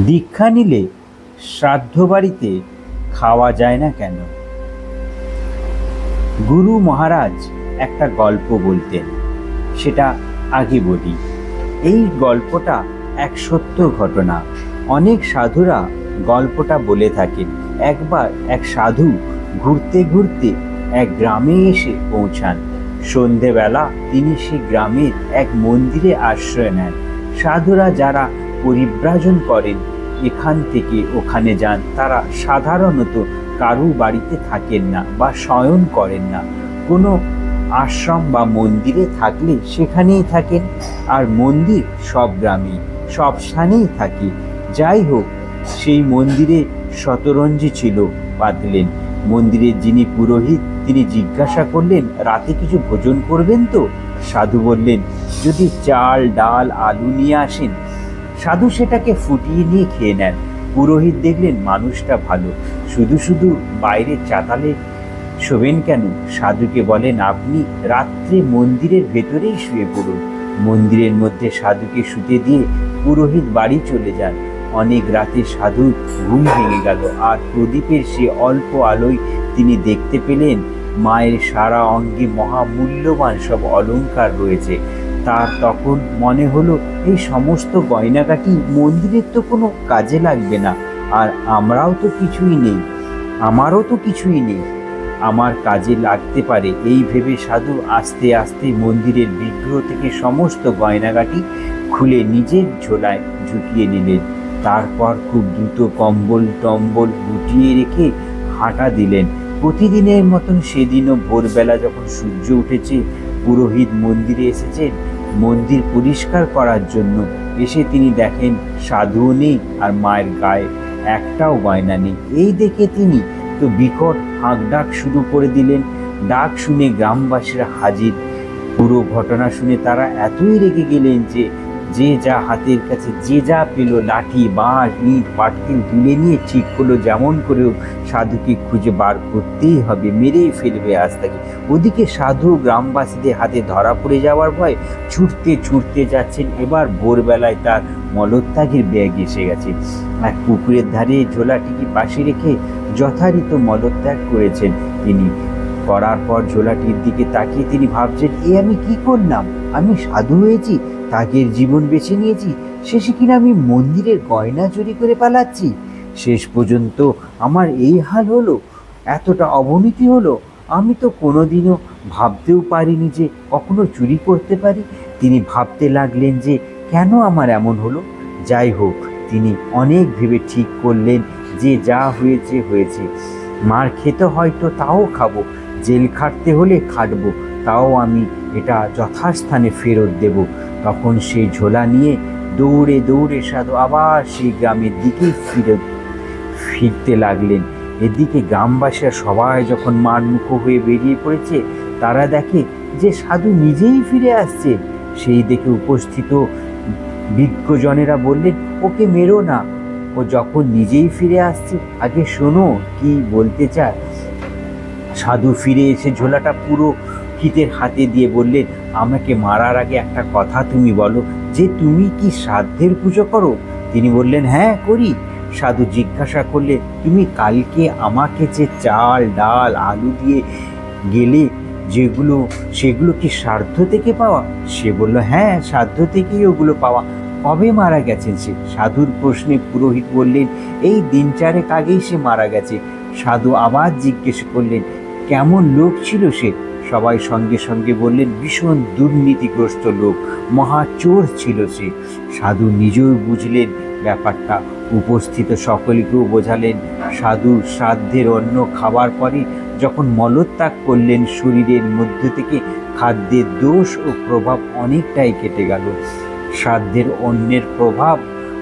দীক্ষা নিলে শ্রাদ্ধ বাড়িতে খাওয়া যায় না কেন? গুরু মহারাজ একটা গল্প বলতেন, সেটা আগে বলি। এই গল্পটা এক সত্য ঘটনা। অনেক সাধুরা গল্পটা বলে থাকেন। একবার এক সাধু ঘুরতে ঘুরতে এক গ্রামে এসে পৌঁছান। সন্ধেবেলা তিনি সে গ্রামের এক মন্দিরে আশ্রয় নেন। সাধুরা যারা পরিব্রাজন করেন। এখান থেকে ওখানে যান। তারা সাধারণত কারু বাড়িতে থাকেন না বা শয়ন করেন না। কোনো আশ্রম বা মন্দিরে থাকলে সেখানেই থাকেন। আর মন্দির সব গ্রামেই, সব স্থানেই থাকে। যাই হোক, সেই মন্দিরে শতরঞ্জি ছিল বাঁধলেন। মন্দিরের যিনি পুরোহিত, তিনি জিজ্ঞাসা করলেন, রাতে কিছু ভোজন করবেন তো? সাধু বললেন, যদি চাল, ডাল, আলু নিয়ে আসেন সাধু সেটাকে ফুটিয়ে নিয়ে খেয়ে নেন। পুরোহিত দেখলেন মানুষটা ভালো। শুধু শুধু বাইরে চাতালে শোবেন কেন? সাধুকে বলেন, আপনি রাত্রে মন্দিরের ভেতরেই শুয়ে পড়ুন। মন্দিরের মধ্যে সাধুকে শুতে দিয়ে পুরোহিত বাড়ি চলে যান। অনেক রাতে সাধু ঘুম ভেঙে গেল আর প্রদীপের সে অল্প আলোয় তিনি দেখতে পেলেন, মায়ের সারা অঙ্গে মহামূল্যবান সব অলংকার রয়েছে। তার তখন মনে হলো, এই সমস্ত গয়নাকাটি মন্দিরের তো কোনো কাজে লাগবে না, আর আমরাও তো কিছুই নেই, আমারও তো কিছুই নেই। আমার কাজে লাগতে পারে। এই ভেবে সাধু আস্তে আস্তে মন্দিরের বিগ্রহ থেকে সমস্ত গয়নাগাটি খুলে নিজের ঝোলায় ঝুঁকিয়ে নিলেন। তারপর খুব দ্রুত কম্বল টম্বল গুটিয়ে রেখে হাঁটা দিলেন। প্রতিদিনের মতন সেদিনও ভোরবেলা যখন সূর্য উঠেছে, পুরোহিত মন্দিরে এসেছেন মন্দির পরিষ্কার করার জন্য এসে তিনি দেখেন সাধুও নেই আর মায়ের গায়ে একটাও বায়না নেই। এই দেখে তিনি তো বিকট হাঁক ডাক শুরু করে দিলেন। ডাক শুনে গ্রামবাসীরা হাজির। পুরো ঘটনা শুনে তারা এতই রেগে গেলেন যে যে যা হাতের কাছে, যে যা পেল, লাঠি, বাঁশ, ইট, পাটকেল তুলে নিয়ে ঠিক করল, যেমন করেও সাধুকে খুঁজে বার করতেই হবে, মেরেই ফেলবে আজ তাকে। ওদিকে সাধু গ্রামবাসীদের হাতে ধরা পড়ে যাওয়ার ভয়, ছুটতে ছুটতে যাচ্ছেন। এবার ভোরবেলায় তার মলত্যাগের ব্যাগ এসে গেছে। এক পুকুরের ধারে ঝোলাটিকে পাশে রেখে যথারীত মলত্যাগ করেছেন তিনি। করার পর ঝোলাটির দিকে তাকিয়ে তিনি ভাবছেন, এ আমি কি করলাম? আমি সাধু হয়েছি? তাগের জীবন বেছে নিয়েছি, শেষে কিনা আমি মন্দিরের গয়না চুরি করে পালাচ্ছি। শেষ পর্যন্ত আমার এই হাল হলো, এতটা অবনতি হলো, আমি তো কোনোদিনও ভাবতেও পারিনি যে কখনো চুরি করতে পারি। তিনি ভাবতে লাগলেন যে কেন আমার এমন হলো? যাই হোক, তিনি অনেক ভেবে ঠিক করলেন যে যা হয়েছে হয়েছে। মার খেতে হয়তো তাও খাব, জেল খাটতে হলে খাটবো। তাও আমি এটা যথাস্থানে ফেরত দেব। তখন সেই ঝোলা নিয়ে দৌড়ে দৌড়ে সাধু আবার সেই গ্রামের দিকে ফিরে ফিরতে লাগলেন। এদিকে গ্রামবাসীরা সবাই যখন মারমুখ হয়ে বেরিয়ে পড়েছে, তারা দেখে যে সাধু নিজেই ফিরে আসছে। সেই দেখে উপস্থিত বিজ্ঞজনেরা বললেন, ওকে মেরো না। ও যখন নিজেই ফিরে আসছে, আগে শোনো কি বলতে চায়। সাধু ফিরে এসে ঝোলাটা পুরো হিতের হাতে দিয়ে বললেন, আমাকে মারার আগে একটা কথা তুমি বলো, যে তুমি কি শ্রাদ্ধের পুজো করো? তিনি বললেন হ্যাঁ করি। সাধু জিজ্ঞাসা করলে, তুমি কালকে আমাকে যে চাল, ডাল, আলু দিয়ে গেলে যেগুলো, সেগুলো কি শ্রাদ্ধ থেকে পাওয়া? সে বলল হ্যাঁ শ্রাদ্ধ থেকেই ওগুলো পাওয়া। কবে মারা গেছেন সে? সাধুর প্রশ্নে পুরোহিত বললেন, এই দিন চারেক আগেই সে মারা গেছে। সাধু আবার জিজ্ঞেস করলেন, কেমন লোক ছিল সে? সবাই সঙ্গে সঙ্গে বললেন, ভীষণ দুর্নীতিগ্রস্ত লোক মহাচোর ছিল সে। সাধু নিজেও বুঝলেন ব্যাপারটা। উপস্থিত সকলকেও বোঝালেন, সাধু শ্রাদ্ধের অন্ন খাবার পরে যখন মলত্যাগ করলেন, শরীরের মধ্যে থেকে খাদ্যের দোষ ও প্রভাব অনেকটাই কেটে গেল। শ্রাদ্ধের অন্যের প্রভাব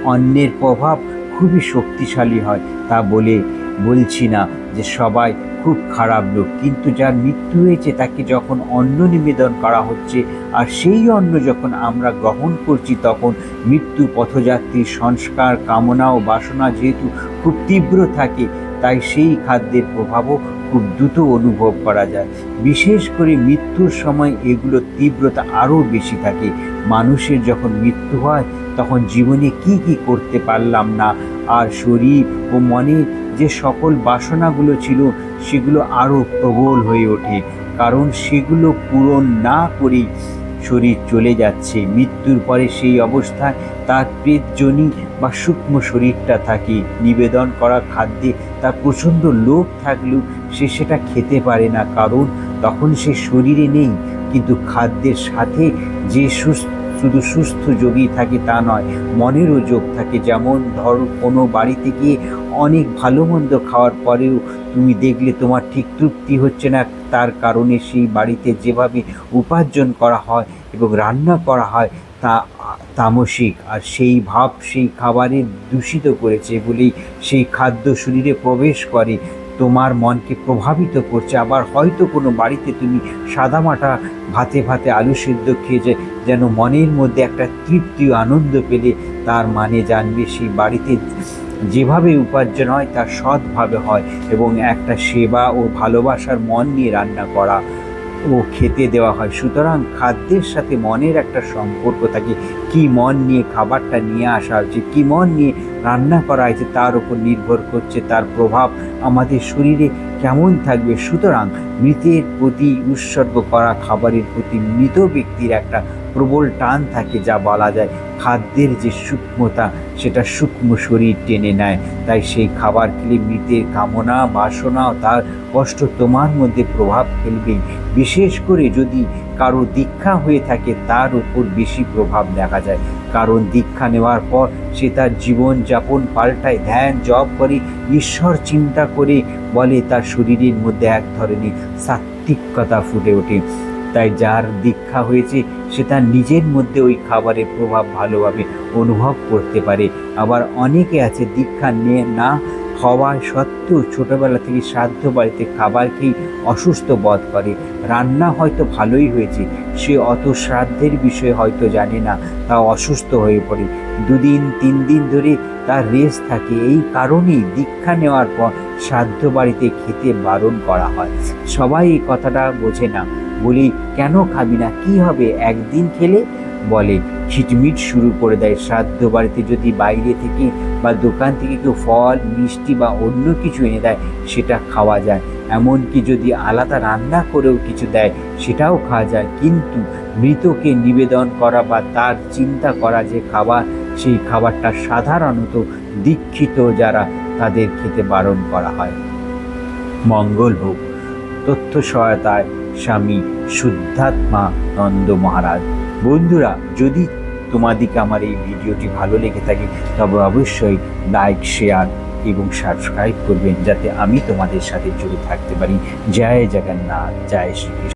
অন্যের প্রভাব খুবই শক্তিশালী হয়, তা বলে বলছি না। যে সবাই খুব খারাপ লোক, কিন্তু যার মৃত্যু হয়েছে তাকে যখন অন্ন নিবেদন করা হচ্ছে আর সেই অন্ন যখন আমরা গ্রহণ করছি তখন মৃত্যু পথযাত্রীর সংস্কার, কামনা ও বাসনা যেহেতু খুব তীব্র থাকে, তাই সেই খাদ্যের প্রভাবও খুব দ্রুত অনুভব করা যায়। বিশেষ করে মৃত্যুর সময় এগুলোর তীব্রতা আরও বেশি থাকে। মানুষের যখন মৃত্যু হয়, তখন জীবনে কি কি করতে পারলাম না, আর শরীর ও মনের যে সকল বাসনাগুলো ছিল, সেগুলো আরও প্রবল হয়ে ওঠে, কারণ সেগুলো পূরণ না করেই শরীর চলে যাচ্ছে। মৃত্যুর পরে সেই অবস্থায় তার প্রেতজনী বা সূক্ষ্ম শরীরটা থাকে। নিবেদন করা খাদ্যে তার প্রচণ্ড লোভ থাকলেও সে সেটা খেতে পারে না, কারণ তখন সে শরীরে নেই। কিন্তু খাদ্যের সাথে যে সুস্থ, শুধু সুস্থ যোগী থাকে তা নয়, মনেরও যোগ থাকে। যেমন ধর, কোনো বাড়িতে গিয়ে অনেক ভালো মন্দ খাওয়ার পরেও তুমি দেখলে তোমার ঠিক তৃপ্তি হচ্ছে না। তার কারণে সেই বাড়িতে যেভাবে উপার্জন করা হয় এবং রান্না করা হয় তা, তামসিক। আর সেই ভাব সেই খাবারে দূষিত করেছে বলেই সেই খাদ্য শরীরে প্রবেশ করে, তোমার মনকে প্রভাবিত করছে। আবার হয়তো কোনো বাড়িতে তুমি সাদামাটা ভাতে ভাতে আলু সিদ্ধ খেয়ে যেন মনের মধ্যে একটা তৃপ্তি আনন্দ পেলে, তার মানে জানবে সেই বাড়িতে যেভাবে উপার্জন হয়, তা সৎভাবে হয় এবং একটা সেবা ও ভালোবাসার মন নিয়ে রান্না করা ও খেতে দেওয়া হয়। সুতরাং খাদ্যের সাথে মনের একটা সম্পর্ক থাকে। কি মন নিয়ে খাবারটা নিয়ে আসা হচ্ছে, কী মন নিয়ে রান্না করা হয়েছে, তার উপর নির্ভর করছে, তার প্রভাব আমাদের শরীরে কেমন থাকবে। সুতরাং মৃতের প্রতি উৎসর্গ করা খাবারের প্রতি মৃত ব্যক্তির একটা প্রবল টান থাকে, যা বলা যায় খাদ্যের যে সূক্ষ্মতা সেটা সূক্ষ্ম শরীর টেনে নেয়। তাই সেই খাবার খেলে মৃতের কামনা, বাসনা তার কষ্ট তোমার মধ্যে প্রভাব ফেলবে। বিশেষ করে যদি কারও দীক্ষা হয়ে থাকে, তার উপর বেশি প্রভাব দেখা যায়। কারণ দীক্ষা নেওয়ার পর সে তার জীবন যাপন পাল্টায়, ধ্যান, জপ করে, ঈশ্বর চিন্তা করে বলে তার শরীরের মধ্যে এক ধরনের সাত্ত্বিকতা ফুটে ওঠে। তাই যার দীক্ষা হয়েছে সে তার নিজের মধ্যে ওই খাবারের প্রভাব ভালোভাবে অনুভব করতে পারে। আবার অনেকে আছে দীক্ষা নিয়ে না হওয়া সত্ত্বেও ছোটবেলা থেকে শ্রাদ্ধ বাড়িতে খাবার অসুস্থ বোধ করে। রান্না হয়তো ভালোই হয়েছে, সে অত শ্রাদ্ধের বিষয়ে হয়তো জানে না তা অসুস্থ হয়ে পড়ে। দুদিন, তিন দিন ধরে তার রেস থাকে, এই কারণেই দীক্ষা নেওয়ার পর শ্রাদ্ধ বাড়িতে খেতে বারণ করা হয়। সবাই এই কথাটা বোঝে না। বলি, কেন খাবি না? কি হবে? একদিন খেলে? বলে খিটমিট শুরু করে দেয় শ্রাদ্ধ বাড়িতে যদি বাইরে থেকে বা দোকান থেকে কেউ ফল, মিষ্টি বা অন্য কিছু এনে দেয়, সেটা খাওয়া যায়। এমনকি যদি আলাদা রান্না করেও কিছু দেয়, সেটাও খাওয়া যায়। কিন্তু মৃতকে নিবেদন করা বা তার চিন্তা করা যে খাবার, সেই খাবারটা সাধারণত দীক্ষিত যারা তাদের খেতে বারণ করা হয়। মঙ্গল হোক, তথ্য সহায়তায় স্বামী শুদ্ধাত্মা নন্দ মহারাজ। বন্ধুরা, যদি তোমাদিকে আমার এই ভিডিওটি ভালো লেগে থাকে, তবে অবশ্যই লাইক শেয়ার এবং সাবস্ক্রাইব করবেন, যাতে আমি তোমাদের সাথে জুড়ে থাকতে পারি। জয় জগন্নাথ, জয় শ্রীকৃষ্ণ।